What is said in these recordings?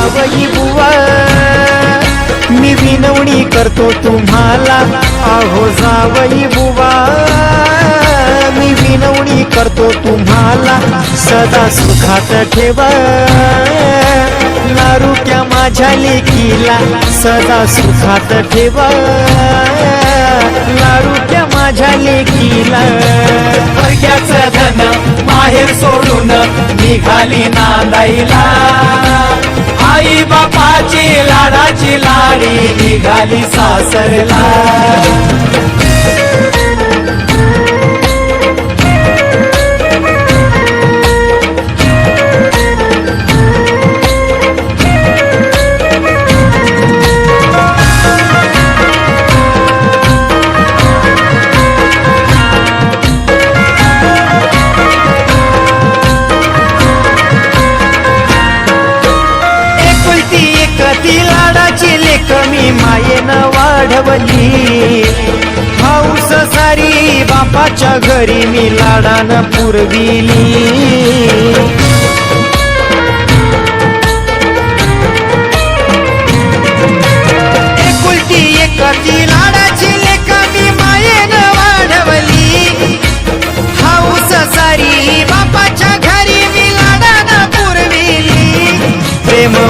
अहो बुवा. मी विनवणी करतो तुम्हाला. आहो जावई बुवा. मी विनवणी करतो तुम्हाला. सदा सुखात ठेवा. नारुक्या माझ्या लेकीला सदा सुखात ठेवा. नारुक्या माझ्या लेकीला. वर्ग्याचं धन माहेर सोडून निघाली नांदाईला. आई बापाची लाडाची लाडी निघाली सासरला. वाढवली. हाऊस सारी बापाच्या घरी मी लाडानं पुरविली.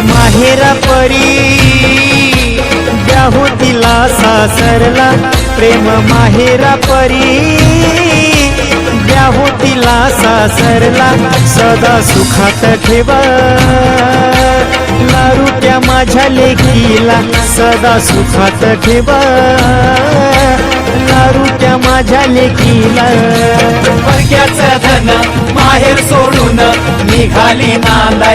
माहेरा परी सरला प्रेम माहेरा परी. ब्याहू तिला सासरला सदा सुखात ठेवा. त्या माझ्या लेकीला सदा सुखात ठेवा. लारू त्या माझ्या लेकीला. परक्याचं धन माहेर सोडून निघाली नांदाई